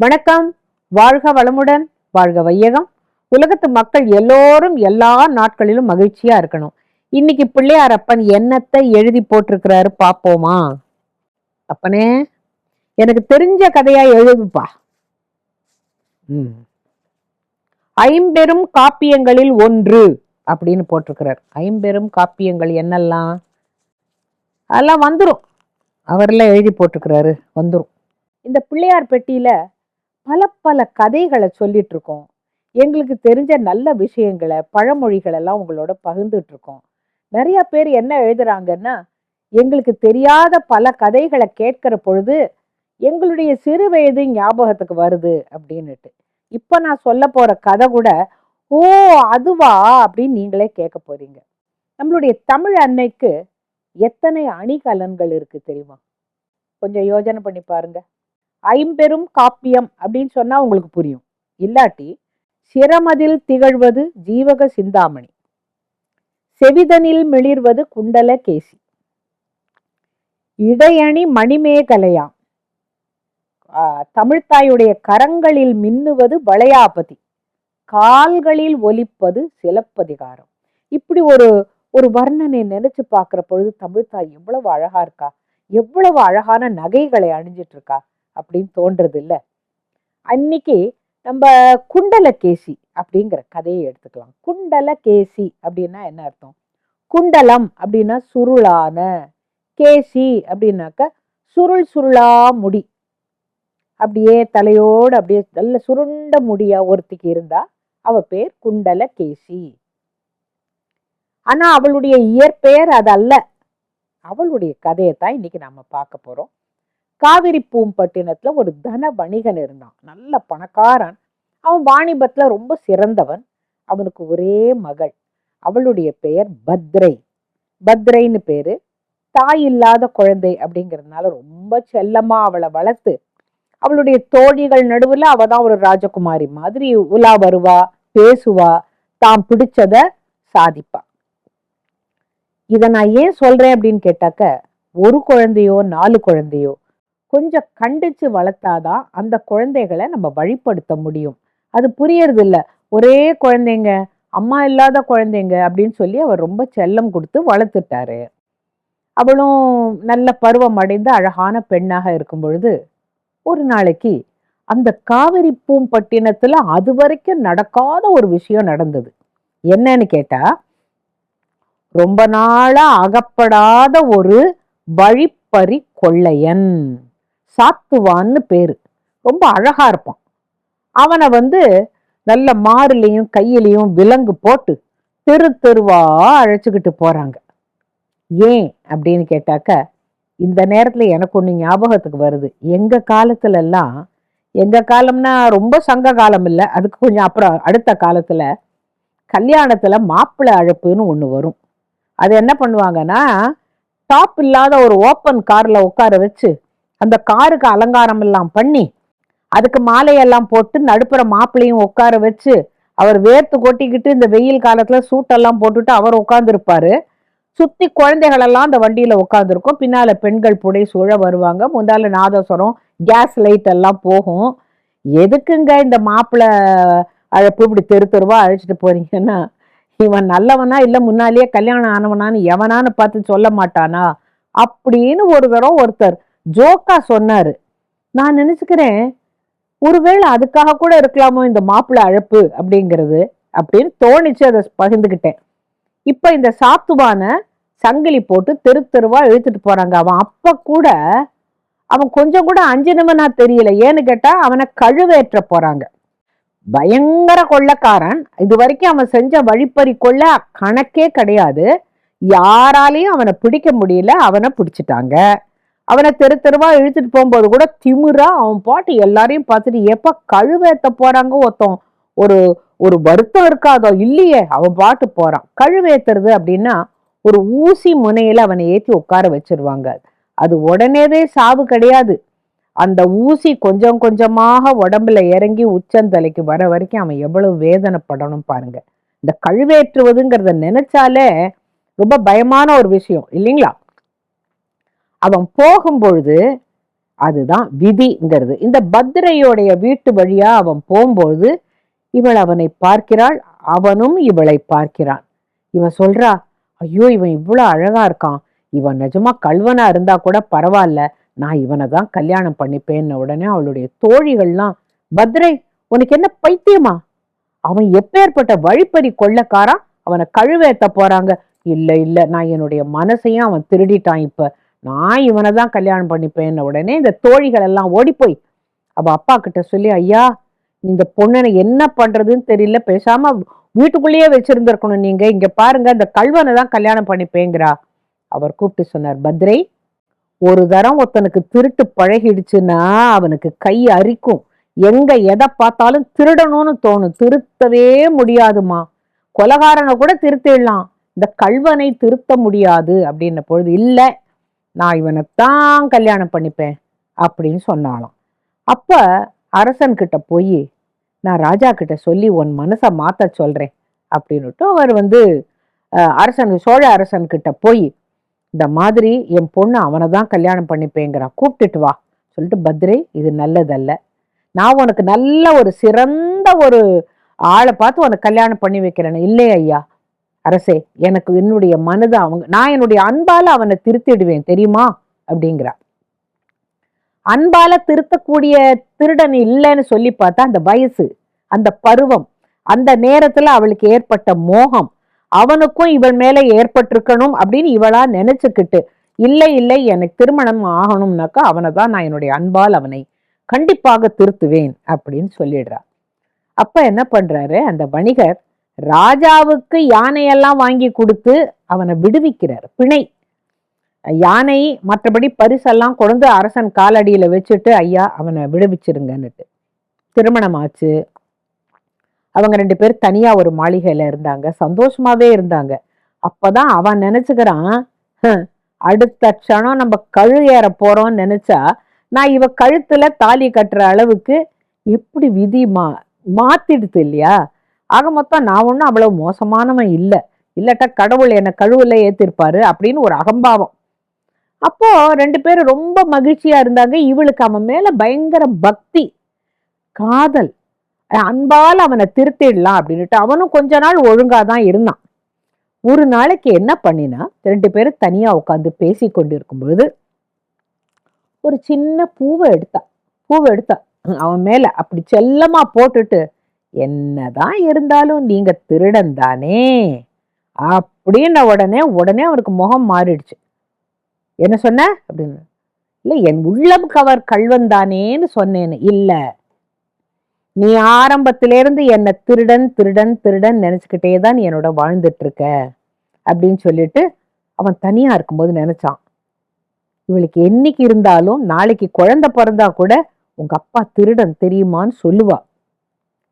வணக்கம். வாழ்க வளமுடன் வாழ்க வையகம். உலகத்து மக்கள் எல்லோரும் எல்லா நாட்களிலும் மகிழ்ச்சியா இருக்கணும். இன்னைக்கு பிள்ளையார் அப்பன் என்னத்தை எழுதி போட்டிருக்கிறாரு பாப்போமா? அப்பனே எனக்கு தெரிஞ்ச கதையா எழுதுப்பா. ம். ஐம்பெரும் காப்பியங்களில் ஒன்று அப்படின்னு போட்டிருக்கிறார். ஐம்பெரும் காப்பியங்கள் என்னெல்லாம்? அதெல்லாம் வந்துடும் அவரெல்லாம் எழுதி போட்டிருக்கிறாரு வந்துடும் இந்த பிள்ளையார் பெட்டியில பல பல கதைகளை சொல்லிட்டு இருக்கோம் எங்களுக்கு தெரிஞ்ச நல்ல விஷயங்களை பழமொழிகளெல்லாம் உங்களோட பகிர்ந்துட்டு இருக்கோம் நிறைய பேர் என்ன எழுதுறாங்கன்னா எங்களுக்கு தெரியாத பல கதைகளை கேட்கிற பொழுது எங்களுடைய சிறு வயது ஞாபகத்துக்கு வருது அப்படின்னுட்டு. இப்போ நான் சொல்ல போற கதை கூட ஓ அதுவா? அப்படின்னு நீங்களே கேட்க போறீங்க. நம்மளுடைய தமிழ் அன்னைக்கு எத்தனை அணிகலன்கள் இருக்கு தெரியுமா? கொஞ்சம் யோசனை பண்ணி பாருங்க. ஐம்பெரும் காப்பியம் அப்படின்னு சொன்னால் உங்களுக்கு புரியும். இல்லாட்டி சிரமதில் திகழ்வது ஜீவக சிந்தாமணி. செவிதனில் மிளிர்வது குண்டல கேசி. இடையணி மணிமேகலையாம் தமிழ்த்தாயுடைய கரங்களில் மின்னுவது வளையாபதி. கால்களில் ஒலிப்பது சிலப்பதிகாரம். இப்படி ஒரு ஒரு வர்ணனை நினைச்சு பார்க்குற பொழுது தமிழ்த்தாய் எவ்வளவு அழகா இருக்கா? எவ்வளவு அழகான நகைகளை அணிஞ்சிட்டு இருக்கா? அப்படின்னு தோன்றது இல்லை அன்னைக்கு நம்ம குண்டலகேசி அப்படிங்கிற கதையை எடுத்துக்கலாம். குண்டலகேசி அப்படின்னா என்ன அர்த்தம்? குண்டலம் அப்படின்னா சுருளான கேசி அப்படின்னாக்க சுருள் சுருளா முடி. அப்படியே தலையோடு அப்படியே நல்ல சுருண்ட முடியா ஒருத்திக்கு இருந்தா அவ பேர் குண்டலகேசி. ஆனா அவளுடைய இயற்பெயர் அது அல்ல அவளுடைய கதையை தான் இன்னைக்கு நாம பார்க்க போறோம். காவிரி பூம்பட்டினத்துல ஒரு தன வணிகன் இருந்தான். நல்ல பணக்காரன். அவன் வாணிபத்துல ரொம்ப சிறந்தவன். அவனுக்கு ஒரே மகள். அவளுடைய பெயர் பத்ரை. பத்ரைன்னு பேரு. தாய் இல்லாத குழந்தை அப்படிங்கிறதுனால ரொம்ப செல்லமா அவளை வளர்த்து அவளுடைய தோழிகள் நடுவில் அவ தான் ஒரு ராஜகுமாரி மாதிரி உலா வருவா பேசுவா தாம் பிடிச்சத சாதிப்பா. இதை நான் ஏன் சொல்றேன் அப்படின்னு கேட்டாக்க ஒரு குழந்தையோ நாலு குழந்தையோ கொஞ்சம் கண்டிச்சு வளர்த்தாதான் அந்த குழந்தைகளை நம்ம வழிப்படுத்த முடியும். அது புரியறது இல்லை ஒரே குழந்தைங்க அம்மா இல்லாத குழந்தைங்க அப்படின்னு சொல்லி அவர் ரொம்ப செல்லம் கொடுத்து வளர்த்துட்டாரு. அவளும் நல்ல பருவம் அடைந்து அழகான பெண்ணாக இருக்கும் பொழுது ஒரு நாளைக்கு அந்த காவிரி பூம்பட்டினத்துல அது வரைக்கும் நடக்காத ஒரு விஷயம் நடந்தது. என்னன்னு கேட்டா ரொம்ப நாளா அகப்படாத ஒரு வழிப்பறி கொள்ளையன். சாத்துவான்னு பேரு. ரொம்ப அழகா இருப்பான். அவனை வந்து நல்ல மாறுலையும் கையிலையும் விலங்கு போட்டு தெரு தெருவா அழைச்சிக்கிட்டு போறாங்க. ஏன் அப்படின்னு கேட்டாக்க இந்த நேரத்துல எனக்கு ஒன்று ஞாபகத்துக்கு வருது. எங்க காலத்துல எல்லாம் எங்க காலம்னா ரொம்ப சங்க காலம் இல்லை அதுக்கு கொஞ்சம் அப்புறம் அடுத்த காலத்துல கல்யாணத்துல மாப்பிள்ளை அழைப்புன்னு ஒன்று வரும். அது என்ன பண்ணுவாங்கன்னா டாப் இல்லாத ஒரு ஓப்பன் கார்ல உட்கார வச்சு அந்த காருக்கு அலங்காரம் எல்லாம் பண்ணி அதுக்கு மாலையெல்லாம் போட்டு நடுப்புற மாப்பிள்ளையும் உட்கார வச்சு அவர் வேர்த்து கொட்டிக்கிட்டு இந்த வெயில் காலத்துல சூட்டெல்லாம் போட்டுட்டு அவர் உட்காந்துருப்பாரு சுத்தி குழந்தைகளெல்லாம் அந்த வண்டியில உட்காந்துருக்கும் பின்னால பெண்கள் புடை சூழ வருவாங்க. முந்தால நாதஸ்வரம் கேஸ் லைட் எல்லாம் போகும். எதுக்குங்க இந்த மாப்பிள்ளை அழைப்பு இப்படி தெரு தெருவா அழைச்சிட்டு போறீங்கன்னா? இவன் நல்லவனா இல்லை முன்னாலேயே கல்யாணம் ஆனவனான்னு எவனான்னு பார்த்து சொல்ல மாட்டானா? அப்படின்னு ஒரு தடவை ஒருத்தர் ஜோக்கா சொன்னாரு. நான் நினைச்சுக்கிறேன் ஒருவேளை அதுக்காக கூட இருக்கலாமோ இந்த மாப்பிள்ள அழப்பு அப்படிங்கிறது அப்படின்னு தோணிச்சு அதை பகிர்ந்துக்கிட்டேன் இப்ப இந்த சாத்துவான சங்கிலி போட்டு தெரு தெருவா இழுத்துட்டு போறாங்க. அவன் அப்ப கூட அவன் கொஞ்சம் கூட அஞ்சினவனா தெரியல. ஏன்னு கேட்டா அவனை கழுவேற்ற போறாங்க. பயங்கர கொள்ளக்காரன். இது வரைக்கும் அவன் செஞ்ச வழிப்பறி கொள்ள கணக்கே கிடையாது. யாராலையும் அவனை பிடிக்க முடியல. அவனை பிடிச்சிட்டாங்க. அவனை தெரு தெருவா இழுத்துட்டு போகும்போது கூட திமிரா அவன் பாட்டு எல்லாரையும் பார்த்துட்டு எப்ப கழுவேத்த போறாங்க ஒருத்தன்? ஒரு ஒரு வருத்தம் இருக்காதோ? இல்லையே. அவன் பாட்டு போறான். கழுவேத்துறது அப்படின்னா ஒரு ஊசி முனையில அவனை ஏற்றி உட்கார வச்சிருவாங்க. அது உடனேவே சாவு கிடையாது. அந்த ஊசி கொஞ்சம் கொஞ்சமாக உடம்புல இறங்கி உச்சந்தலைக்கு வர வரைக்கும் அவன் எவ்வளவு வேதனைப்படணும் பாருங்க. இந்த கழுவேற்றுவதுங்கிறத நினைச்சாலே ரொம்ப பயமான ஒரு விஷயம் இல்லைங்களா? அவன் போகும்பொழுது அதுதான் விதிங்கிறது. இந்த பத்ரையோடைய வீட்டு வழியா அவன் போகும்போது இவள் அவனை பார்க்கிறாள் அவனும் இவளை பார்க்கிறான். இவன் சொல்றா ஐயோ இவன் இவ்வளவு அழகா இருக்கான். இவன் நிஜமா கல்வனா இருந்தா கூட பரவாயில்ல. நான் இவனை தான் கல்யாணம் பண்ணிப்பேன்னு உடனே அவளுடைய தோழிகள்லாம் பத்ரை உனக்கு என்ன பைத்தியமா? அவன் எப்பேற்பட்ட வழிப்பறி கொள்ளக்காரா? அவனை கழுவேத்த போறாங்க. இல்ல இல்ல. நான் என்னுடைய மனசையும் அவன் திருடிட்டான் இப்ப. நான் இவனை தான் கல்யாணம் பண்ணிப்பேன் உடனே இந்த தோழிகள் எல்லாம் ஓடிப்போய் போய் அப்பா கிட்ட சொல்லி ஐயா இந்த பொண்ணனை என்ன பண்ணுறதுன்னு தெரியல பேசாம வீட்டுக்குள்ளேயே வச்சிருந்திருக்கணும் நீங்க. இங்க பாருங்க இந்த கல்வனை தான் கல்யாணம் பண்ணிப்பேங்கிறா. அவர் கூப்பிட்டு சொன்னார் பத்ரை ஒரு தரம் ஒருத்தனுக்கு திருட்டு பழகிடுச்சுன்னா அவனுக்கு கை அரிக்கும். எங்க எதை பார்த்தாலும் திருடணும்னு தோணும். திருத்தவே முடியாதுமா கொலகாரனை கூட திருத்திடலாம். இந்த கல்வனை திருத்த முடியாது. அப்படின்ன பொழுது இல்லை நான் இவனைத்தான் கல்யாணம் பண்ணிப்பேன் அப்படின்னு சொன்னாலாம் அப்போ அரசன்கிட்ட போய் நான் ராஜா கிட்ட சொல்லி உன் மனசை மாற்ற சொல்கிறேன் அப்படின்னுட்டு அவர் வந்து அரசன் சோழ அரசன்கிட்ட போய் இந்த மாதிரி என் பொண்ணு அவனை தான் கல்யாணம் பண்ணிப்பேங்கிறான் கூப்பிட்டுட்டு வா சொல்லிட்டு பத்ரே இது நல்லதல்ல. நான் உனக்கு நல்ல ஒரு சிறந்த ஒரு ஆளை பார்த்து உனக்கு கல்யாணம் பண்ணி வைக்கிறேன்னு. இல்லை ஐயா அரசே எனக்கு என்னுடைய மனதை அவங்க நான் என்னுடைய அன்பால அவனை திருத்திடுவேன் தெரியுமா? அப்படிங்கிறார் அன்பால திருத்தக்கூடிய திருடன் இல்லைன்னு சொல்லி பார்த்தா அந்த வயசு அந்த பருவம் அந்த நேரத்துல அவளுக்கு ஏற்பட்ட மோகம் அவனுக்கும் இவள் மேல ஏற்பட்டிருக்கணும் அப்படின்னு இவளா நினைச்சுக்கிட்டு இல்லை இல்லை எனக்கு திருமணம் ஆகணும்னாக்கா அவனை தான் நான் என்னுடைய அன்பால் அவனை கண்டிப்பாக திருத்துவேன் அப்படின்னு சொல்லிடுறா. அப்ப என்ன பண்றாரு அந்த வணிகர் ராஜாவுக்கு யானையெல்லாம் வாங்கி கொடுத்து அவனை விடுவிக்கிறார். பிணை. யானை மற்றபடி பரிசெல்லாம் கொண்டு அரசன் காலடியில் வச்சுட்டு ஐயா அவனை விடுவிச்சிருங்கன்னுட்டு. திருமணம் ஆச்சு அவங்க ரெண்டு பேர் தனியா ஒரு மாளிகையில இருந்தாங்க. சந்தோஷமாவே இருந்தாங்க. அப்பதான் அவன் நினைச்சுக்கிறான் அடுத்த க்ஷணம் நம்ம கழு ஏற போறோம்னு நினைச்சா நான் இவ கழுத்துல தாலி கட்டுற அளவுக்கு எப்படி விதி மா மாத்திடுது இல்லையா? ஆக மொத்தம் நான் ஒன்றும் அவ்வளவு மோசமானவன் இல்லை. இல்லாட்டா கடவுள் என்னை கழுவுல ஏத்திருப்பாரு அப்படின்னு ஒரு அகம்பாவம். அப்போ ரெண்டு பேரும் ரொம்ப மகிழ்ச்சியா இருந்தாங்க. இவளுக்கு அவன் மேல பயங்கர பக்தி காதல் அன்பால் அவனை திருத்திடலாம் அப்படின்னுட்டு அவனும் கொஞ்ச நாள் ஒழுங்கா தான் இருந்தான். ஒரு நாளைக்கு என்ன பண்ணினா ரெண்டு பேரும் தனியா உட்காந்து பேசி கொண்டிருக்கும் பொழுது ஒரு சின்ன பூவை எடுத்தா பூவை எடுத்தா அவன் மேல அப்படி செல்லமா போட்டுட்டு என்னதான் இருந்தாலும் நீங்க திருடன் தானே? அப்படின்ன உடனே உடனே அவருக்கு முகம் மாறிடுச்சு. என்ன சொன்ன? அப்படின்னு. இல்லை என் உள்ளம் கவர் கல்வன் தானேன்னு சொன்னேன்னு. இல்லை. நீ ஆரம்பத்திலேருந்து என்னை திருடன் திருடன் திருடன் நினச்சிக்கிட்டே தான் என்னோட வாழ்ந்துட்டு இருக்க அப்படின்னு சொல்லிட்டு அவன் தனியா இருக்கும்போது நினைச்சான். இவளுக்கு என்னைக்கு இருந்தாலும் நாளைக்கு குழந்தை பிறந்தா கூட உங்க அப்பா திருடன் தெரியுமான்னு சொல்லுவா.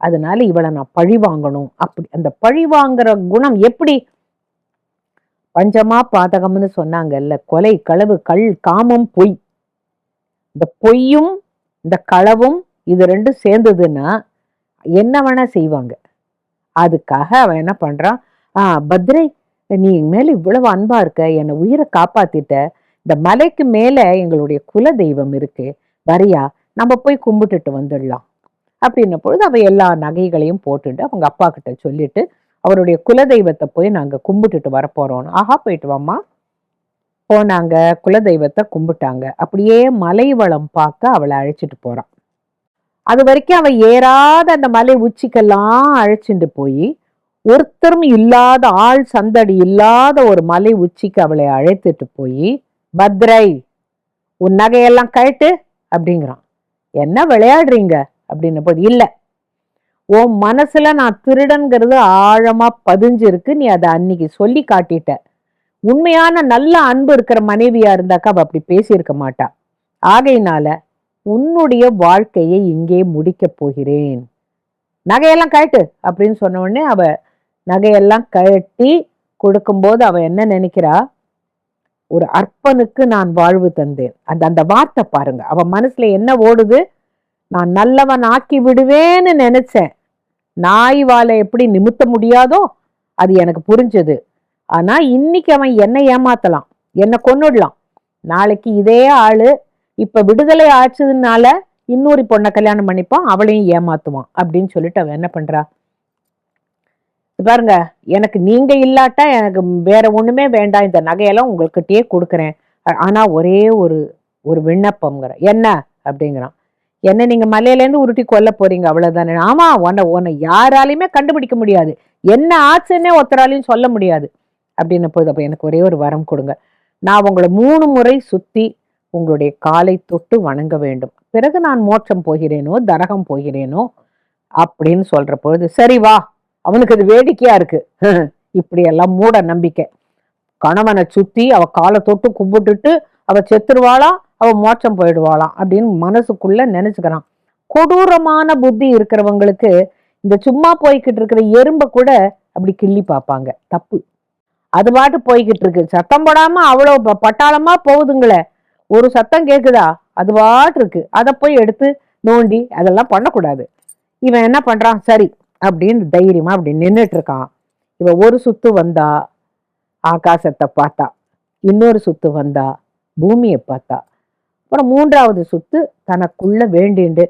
அதனால இவளை நான் பழி வாங்கணும். அப்படி அந்த பழி வாங்குற குணம் எப்படி? பஞ்சமா பாதகம்னு சொன்னாங்கல்ல கொலை களவு கள் காமம் பொய். இந்த பொய்யும் இந்த களவும் இது ரெண்டும் சேர்ந்ததுன்னா என்ன வேணா செய்வாங்க. அதுக்காக அவன் என்ன பண்றான்? ஆ பத்ரை நீ மேல இவ்வளவு அன்பா இருக்க என்னை உயிரை காப்பாத்திட்ட. இந்த மலைக்கு மேல எங்களுடைய குல தெய்வம் இருக்கு. வரியா? நம்ம போய் கும்பிட்டுட்டு வந்துடலாம். அப்படின்ன பொழுது அவ எல்லா நகைகளையும் போட்டுட்டு அவங்க அப்பா கிட்ட சொல்லிட்டு அவருடைய குலதெய்வத்தை போய் நாங்கள் கும்பிட்டுட்டு வரப்போறோம் ஆஹா போயிட்டு வாம்மா. போனாங்க குலதெய்வத்தை கும்பிட்டாங்க. அப்படியே மலை வளம் பார்க்க அவளை அழைச்சிட்டு போறான். அது வரைக்கும் அவ ஏறாத அந்த மலை உச்சிக்கெல்லாம் அழைச்சிட்டு போய் ஒருத்தரும் இல்லாத ஆள் சந்தடி இல்லாத ஒரு மலை உச்சிக்கு அவளை அழைத்துட்டு போய் பத்ரை உன் நகையெல்லாம் கழட்டு அப்படிங்கிறான். என்ன விளையாடுறீங்க? அப்படின்னு போது இல்ல. உன் மனசுல நான் திருடன்கிறது ஆழமா பதிஞ்சிருக்கு. நீ அதை அன்னைக்கு சொல்லி காட்டிட்ட. உண்மையான நல்ல அன்பு இருக்கிற மனைவியா இருந்தாக்கா அவ அப்படி பேசியிருக்க மாட்டா. ஆகையினால உன்னுடைய வாழ்க்கையை இங்கே முடிக்கப் போகிறேன். நகையெல்லாம் கழட்டு அப்படின்னு சொன்ன உடனே அவ நகையெல்லாம் கழட்டி கொடுக்கும்போது அவ என்ன நினைக்கிறா? ஒரு அற்பனுக்கு நான் வாழ்வு தந்தேன். அந்த அந்த வார்த்தை பாருங்க. அவ மனசுல என்ன ஓடுது? நான் நல்லவன் ஆக்கி விடுவேன்னு நினைச்சேன். நாய் வாழை எப்படி நிமித்த முடியாதோ அது எனக்கு புரிஞ்சது. ஆனா இன்னைக்கு அவன் என்னை ஏமாத்தலாம் என்னை கொன்னுடலாம். நாளைக்கு இதே ஆளு இப்ப விடுதலை ஆச்சதுனால இன்னொரு பொண்ணை கல்யாணம் பண்ணிப்பான் அவளையும் ஏமாத்துவான் அப்படின்னு சொல்லிட்டு அவன் என்ன பண்றா? பாருங்க எனக்கு நீங்க இல்லாட்டா எனக்கு வேற ஒண்ணுமே வேண்டாம் இந்த நகையெல்லாம் உங்கள்கிட்டயே கொடுக்குறேன். ஆனா ஒரே ஒரு ஒரு விண்ணப்பம்ங்கிற என்ன? அப்படிங்கிறான். என்ன நீங்கள் மலையிலேருந்து உருட்டி கொல்ல போறீங்க அவ்வளோதானே ஆமாம் உன்னை உன்னை யாராலையுமே கண்டுபிடிக்க முடியாது. என்ன ஆச்சுன்னே ஒருத்தராலையும் சொல்ல முடியாது. அப்படின்னு பொழுது அப்போ எனக்கு ஒரே ஒரு வரம் கொடுங்க. நான் உங்களை மூணு முறை சுற்றி உங்களுடைய காலை தொட்டு வணங்க வேண்டும். பிறகு நான் மோட்சம் போகிறேனோ தரகம் போகிறேனோ அப்படின்னு சொல்கிற பொழுது சரி வா அவனுக்கு அது வேடிக்கையாக இருக்குது இப்படியெல்லாம் மூட நம்பிக்கை. கணவனை சுற்றி அவள் காலை தொட்டு கும்பிட்டுட்டு அவள் செத்துருவாளாம் அவள் மோட்சம் போயிடுவாளாம் அப்படின்னு மனசுக்குள்ள நினைச்சுக்கிறான். கொடூரமான புத்தி இருக்கிறவங்களுக்கு இந்த சும்மா போய்கிட்டு இருக்கிற எறும்பை கூட அப்படி கிள்ளி பார்ப்பாங்க. தப்பு. அது பாட்டு போய்கிட்டு இருக்கு. சத்தம் போடாம அவ்வளோ பட்டாளமா போகுதுங்களே. ஒரு சத்தம் கேட்குதா அது பாட்டு இருக்கு. அதை போய் எடுத்து நோண்டி அதெல்லாம் பண்ணக்கூடாது. இவன் என்ன பண்றான்? சரி அப்படின்னு தைரியமா அப்படி நின்றுட்டு இருக்கான் இவன் ஒரு சுத்து வந்தா ஆகாசத்தை பார்த்தா. இன்னொரு சுத்து வந்தா பூமியை பார்த்தா. அப்புறம் மூன்றாவது சுத்து தனக்குள்ள வேண்டிண்டு.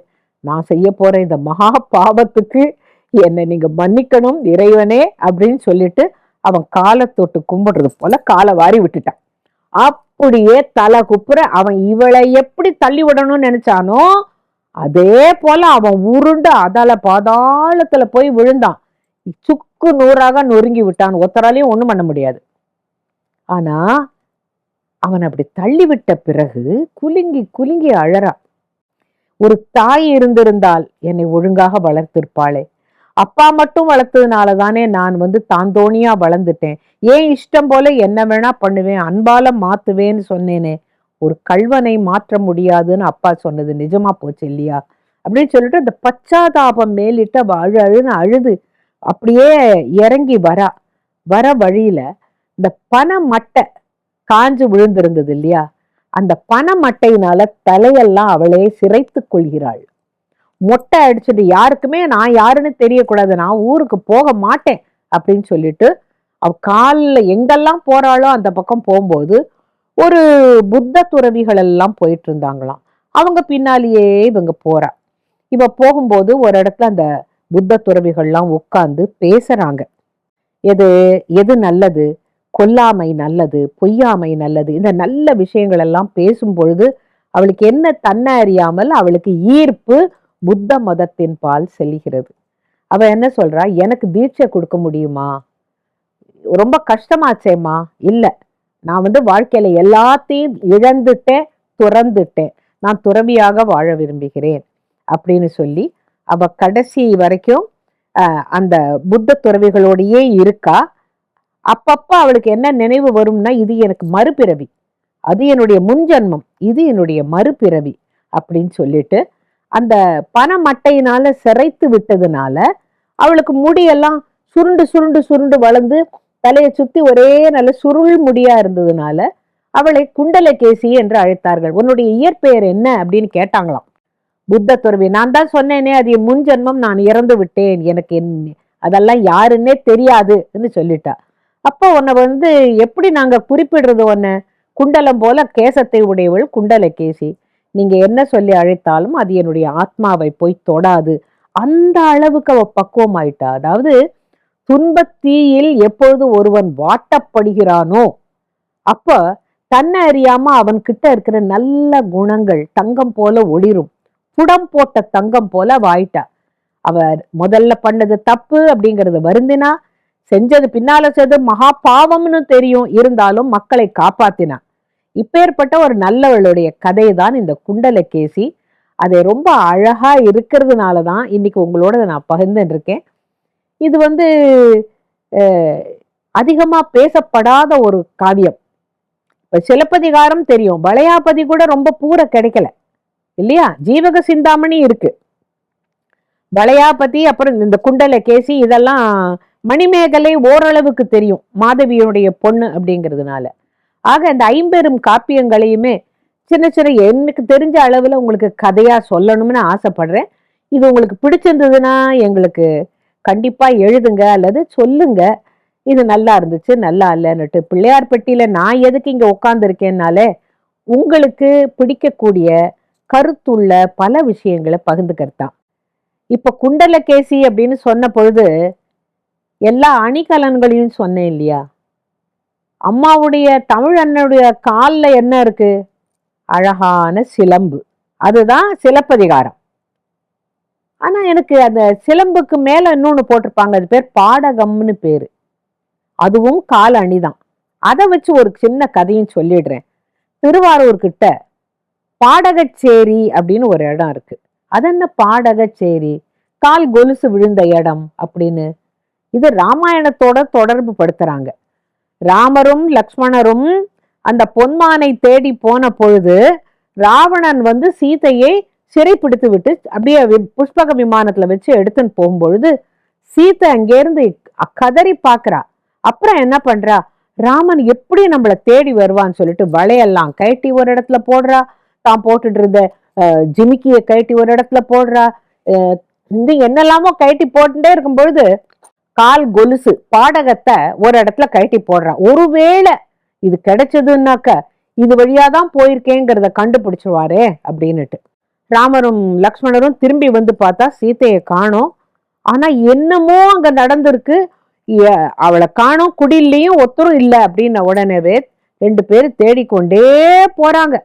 நான் செய்ய போற இந்த மகா பாவத்துக்கு என்னை நீங்க மன்னிக்கணும் இறைவனே அப்படின்னு சொல்லிட்டு அவன் காலை தொட்டு கும்பிடுறது போல காலை வாரி விட்டுட்டான். அப்படியே தலை குப்புற அவன் இவளை எப்படி தள்ளி விடணும்னு நினைச்சானோ அதே போல அவன் உருண்டு அதால பாதாளத்துல போய் விழுந்தான். சுக்கு நூறாக நொறுங்கி விட்டான். ஒத்தராலையும் ஒண்ணும் பண்ண முடியாது. ஆனா அவன் அப்படி தள்ளிவிட்ட பிறகு குலுங்கி குலுங்கி அழறா. ஒரு தாய் இருந்திருந்தால் என்னை ஒழுங்காக வளர்த்திருப்பாளே. அப்பா மட்டும் வளர்த்ததுனால தானே நான் வந்து தாந்தோணியா வளர்ந்துட்டேன். ஏன் இஷ்டம் போல என்ன வேணா பண்ணுவேன் அன்பால மாத்துவேன்னு சொன்னேனே. ஒரு கல்வனை மாற்ற முடியாதுன்னு அப்பா சொன்னது நிஜமா போச்சு இல்லையா? அப்படின்னு சொல்லிட்டு அந்த பச்சாதாபம் மேலிட்டு அவ அழு அழுன்னு அழுது. அப்படியே இறங்கி வரா. வர வழியில இந்த பனை மட்டை காஞ்சு விழுந்திருந்தது இல்லையா? அந்த பண மட்டையினால தலையெல்லாம் அவளே சிரைத்து கொள்கிறாள். மொட்டை அடிச்சுட்டு யாருக்குமே நான் யாருன்னு தெரியக்கூடாது நான் ஊருக்கு போக மாட்டேன் அப்படின்னு சொல்லிட்டு அவ காலில் எங்கெல்லாம் போறாளோ அந்த பக்கம் போகும்போது ஒரு புத்த துறவிகள் எல்லாம் போயிட்டு இருந்தாங்களாம். அவங்க பின்னாலேயே இவங்க போறா. இவ போகும்போது ஒரு இடத்துல அந்த புத்த துறவிகள்லாம் உட்கார்ந்து பேசுறாங்க. எது எது நல்லது? கொல்லாமை நல்லது பொய்யாமை நல்லது இந்த நல்ல விஷயங்கள் எல்லாம் பேசும் பொழுது அவளுக்கு என்ன தன்னை அறியாமல் அவளுக்கு ஈர்ப்பு புத்த மதத்தின் பால் செல்கிறது. அவ என்ன சொல்றா? எனக்கு தீட்சை கொடுக்க முடியுமா? ரொம்ப கஷ்டமாச்சேம்மா. இல்லை நான் வந்து வாழ்க்கையில எல்லாத்தையும் இழந்துட்டேன் துறந்துட்டேன். நான் துறவியாக வாழ விரும்புகிறேன். அப்படின்னு சொல்லி அவ கடைசி வரைக்கும் அந்த புத்த துறவிகளோடையே இருக்கா. அப்பப்போ அவளுக்கு என்ன நினைவு வரும்னா இது எனக்கு மறுபிறவி. அது என்னுடைய முன்ஜன்மம் இது என்னுடைய மறுபிறவி அப்படின்னு சொல்லிட்டு அந்த பனை மட்டையினால சிறைத்து விட்டதுனால அவளுக்கு முடியெல்லாம் சுருண்டு சுருண்டு சுருண்டு வளர்ந்து தலையை சுத்தி ஒரே நல்ல சுருள் முடியா இருந்ததுனால அவளை குண்டலகேசி என்று அழைத்தார்கள். உன்னுடைய இயற்பெயர் என்ன அப்படின்னு கேட்டாங்களாம். புத்த துறவி நான் தான் சொன்னேனே அது என் முன்ஜென்மம் நான் இறந்து விட்டேன். எனக்கு என் அதெல்லாம் யாருன்னே தெரியாதுன்னு சொல்லிட்டா. அப்போ உன்னை வந்து எப்படி நாங்க குறிப்பிடுறது உன்னை குண்டலம் போல கேசத்தை உடையவள் குண்டல கேசி. நீங்க என்ன சொல்லி அழைத்தாலும் அது என்னுடைய ஆத்மாவை போய் தொடாது. அந்த அளவுக்கு அவ பக்குவம் ஆயிட்டா அதாவது துன்பத்தீயில் எப்பொழுது ஒருவன் வாட்டப்படுகிறானோ அப்ப தன்னை அறியாம அவன் கிட்ட இருக்கிற நல்ல குணங்கள் தங்கம் போல ஒளிரும். புடம் போட்ட தங்கம் போல வாயிட்டா அவர் அவ முதல்ல பண்ணது தப்பு அப்படிங்கறது வருந்தினா செஞ்சது பின்னால செய்தது மகா பாவம்னு தெரியும். இருந்தாலும் மக்களை காப்பாத்தினா இப்பேற்பட்ட ஒரு நல்லவளுடைய கதை தான் இந்த குண்டலகேசி அதை ரொம்ப அழகா இருக்கிறதுனால தான் இன்னைக்கு உங்களோட நான் பகிர்ந்துட்டு இருக்கேன். இது வந்து அதிகமா பேசப்படாத ஒரு காவியம். இப்ப சிலப்பதிகாரம் தெரியும். வளையாபதி கூட ரொம்ப பூர கிடைக்கல. இல்லையா? ஜீவக சிந்தாமணி இருக்கு. வளையாபதி அப்புறம் இந்த குண்டலகேசி இதெல்லாம் மணிமேகலை ஓரளவுக்கு தெரியும் மாதவியுடைய பொண்ணு அப்படிங்கிறதுனால. ஆக இந்த ஐம்பெரும் காப்பியங்களையுமே சின்ன சின்ன எனக்கு தெரிஞ்ச அளவில் உங்களுக்கு கதையாக சொல்லணும்னு ஆசைப்படுறேன். இது உங்களுக்கு பிடிச்சிருந்ததுன்னா எங்களுக்கு கண்டிப்பாக எழுதுங்க அல்லது சொல்லுங்க. இது நல்லா இருந்துச்சு நல்லா இல்லைன்னுட்டு. பிள்ளையார் பெட்டியில் நான் எதுக்கு இங்கே உட்காந்துருக்கேன்னாலே உங்களுக்கு பிடிக்கக்கூடிய கருத்துள்ள பல விஷயங்களை பகிர்ந்துக்கிறது தான் இப்போ குண்டலகேசி அப்படின்னு சொன்ன பொழுது எல்லா அணிகலன்களையும் சொன்னேன் இல்லையா? அம்மாவுடைய தமிழ் அண்ணனுடைய காலில் என்ன இருக்கு? அழகான சிலம்பு. அதுதான் சிலப்பதிகாரம். ஆனால் எனக்கு அந்த சிலம்புக்கு மேலே இன்னொன்று போட்டிருப்பாங்க. அது பேர் பாடகம்னு பேர். அதுவும் கால் அணிதான் அதை வச்சு ஒரு சின்ன கதையும் சொல்லிடுறேன். திருவாரூர்கிட்ட பாடகச்சேரி அப்படின்னு ஒரு இடம் இருக்கு. அது என்ன பாடகச்சேரி? கால் கொலுசு விழுந்த இடம் அப்படின்னு இது ராமாயணத்தோட தொடர்பு படுத்துறாங்க. ராமரும் லக்ஷ்மணரும் அந்த பொன்மானை தேடி போன பொழுது ராவணன் வந்து சீதையை சிறைப்பிடித்து விட்டு அப்படியே வி- புஷ்பக விமானத்துல வச்சு எடுத்துன்னு போகும்பொழுது சீதை அங்கேருந்து கதறி பார்க்குறா. அப்புறம் என்ன பண்றா? ராமன் எப்படி நம்மளை தேடி வருவான்னு சொல்லிட்டு வளையெல்லாம் கழட்டி ஒரு இடத்துல போடுறா. தான் போட்டுட்டு இருந்த ஜிமிக்கியை ஜிமிக்கிய கழட்டி ஒரு இடத்துல போடுறா. அஹ், இந்த என்னெல்லாமோ கழட்டி போட்டுட்டே இருக்கும் பொழுது கால் கொலுசு பாடகத்தை ஒரு இடத்துல கழட்டி போடுறான். ஒருவேளை இது கிடைச்சதுன்னாக்க இது வழியா தான் போயிருக்கேங்கிறத கண்டுபிடிச்சிருவாரே அப்படின்னுட்டு. ராமரும் லக்ஷ்மணரும் திரும்பி வந்து பார்த்தா சீதையை காணோம். ஆனா என்னமோ அங்க நடந்திருக்கு. அவளை காணும் குடியிலையும் ஒத்தரும் இல்லை அப்படின்ன உடனேவே ரெண்டு பேரும் தேடிக்கொண்டே போறாங்க.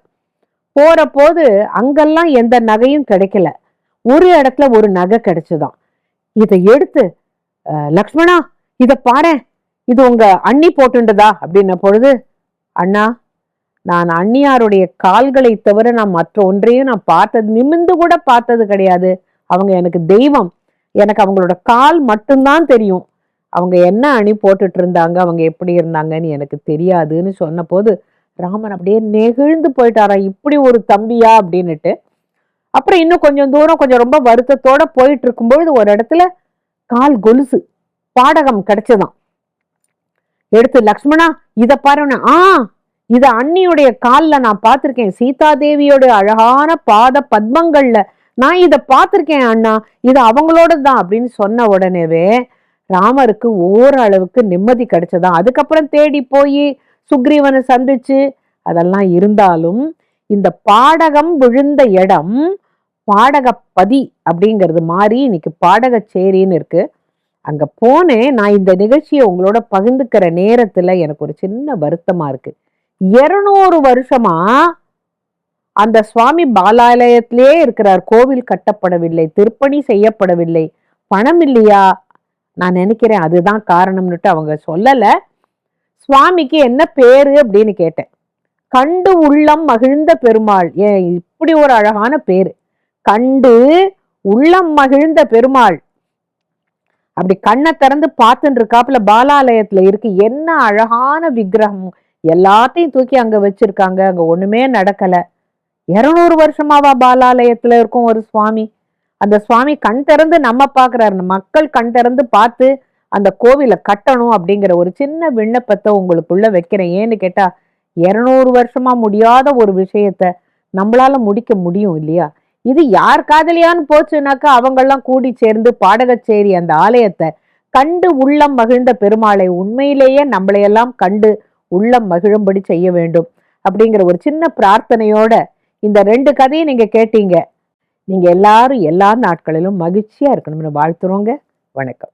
போற போது அங்கெல்லாம் எந்த நகையும் கிடைக்கல. ஒரு இடத்துல ஒரு நகை கிடைச்சுதான். இதை எடுத்து லக்ஷ்மணா இத பாரேன். இது உங்க அண்ணி போட்டுண்டதா? அப்படின்ன பொழுது அண்ணா நான் அண்ணியாருடைய கால்களை தவிர நான் மற்ற ஒன்றையும் நான் பார்த்தது நிமிந்து கூட பார்த்தது கிடையாது. அவங்க எனக்கு தெய்வம். எனக்கு அவங்களோட கால் மட்டும்தான் தெரியும். அவங்க என்ன அணி போட்டுட்டு இருந்தாங்க அவங்க எப்படி இருந்தாங்கன்னு எனக்கு தெரியாதுன்னு சொன்னபோது ராமன் அப்படியே நெகிழ்ந்து போயிட்டாரா இப்படி ஒரு தம்பியா அப்படின்னுட்டு. அப்புறம் இன்னும் கொஞ்சம் தூரம் கொஞ்சம் ரொம்ப வருத்தத்தோட போயிட்டு இருக்கும்பொழுது ஒரு இடத்துல கால் கொலுசு. பாடகம் கிடைச்சதாம் எடுத்து லக்ஷ்மணா இத பாருன்னு. ஆ இத அண்ணியுடைய கால்ல நான் பார்த்திருக்கேன். சீதா தேவியோட அழகான பாத பத்மங்கள்ல நான் இத பார்த்திருக்கேன் அண்ணா. இது அவங்களோட தான் அப்படின்னு சொன்ன உடனேவே ராமருக்கு ஓரளவுக்கு நிம்மதி கிடைச்சதான் அதுக்கப்புறம் தேடி போய் சுக்ரீவனை சந்திச்சு அதெல்லாம் இருந்தாலும் இந்த பாடகம் விழுந்த இடம் பாடகப்பதி அப்படிங்கிறது மாறி இன்னைக்கு பாடகச்சேரின்னு இருக்கு. அங்க போனேன். நான் இந்த நிகழ்ச்சியை உங்களோட பகிர்ந்துக்கிற நேரத்துல எனக்கு ஒரு சின்ன வருத்தமா இருக்கு. இருநூறு வருஷமா அந்த சுவாமி பாலாலயத்திலே இருக்கிறார். கோவில் கட்டப்படவில்லை திருப்பணி செய்யப்படவில்லை. பணம் இல்லையா? நான் நினைக்கிறேன் அதுதான் காரணம்னுட்டு அவங்க சொல்லல. சுவாமிக்கு என்ன பேரு அப்படின்னு கேட்டேன். கண்டு உள்ளம் மகிழ்ந்த பெருமாள். ஏன் இப்படி ஒரு அழகான பேரு. கண்டு உள்ளம் மகிழ்ந்த பெருமாள். அப்படி கண்ணை திறந்து பார்த்துட்டு இருக்காப்புல பாலாலயத்துல இருக்கு. என்ன அழகான விக்கிரகம். எல்லாத்தையும் தூக்கி அங்க வச்சிருக்காங்க. அங்க ஒண்ணுமே நடக்கல. இருநூறு வருஷமாவா பாலாலயத்துல இருக்கும் ஒரு சுவாமி. அந்த சுவாமி கண் திறந்து நம்ம பாக்குறாரு மக்கள் கண் திறந்து பார்த்து அந்த கோவிலை கட்டணும் அப்படிங்கிற ஒரு சின்ன விண்ணப்பத்தை உங்களுக்குள்ள வைக்கிறேன். ஏன்னு கேட்டா இருநூறு வருஷமா முடியாத ஒரு விஷயத்த நம்மளால முடிக்க முடியும் இல்லையா? இது யார் காதலியான்னு போச்சுனாக்கா அவங்கெல்லாம் கூடி சேர்ந்து பாடகச்சேரி அந்த ஆலயத்தை கண்டு உள்ளம் மகிழ்ந்த பெருமாளை உண்மையிலேயே நம்மளையெல்லாம் கண்டு உள்ளம் மகிழும்படி செய்ய வேண்டும் அப்படிங்கிற ஒரு சின்ன பிரார்த்தனையோட இந்த ரெண்டு கதையை நீங்க கேட்டீங்க. நீங்க எல்லாரும் எல்லா நாட்களிலும் மகிழ்ச்சியா இருக்கணும்னு வாழ்த்துறோங்க. வணக்கம்.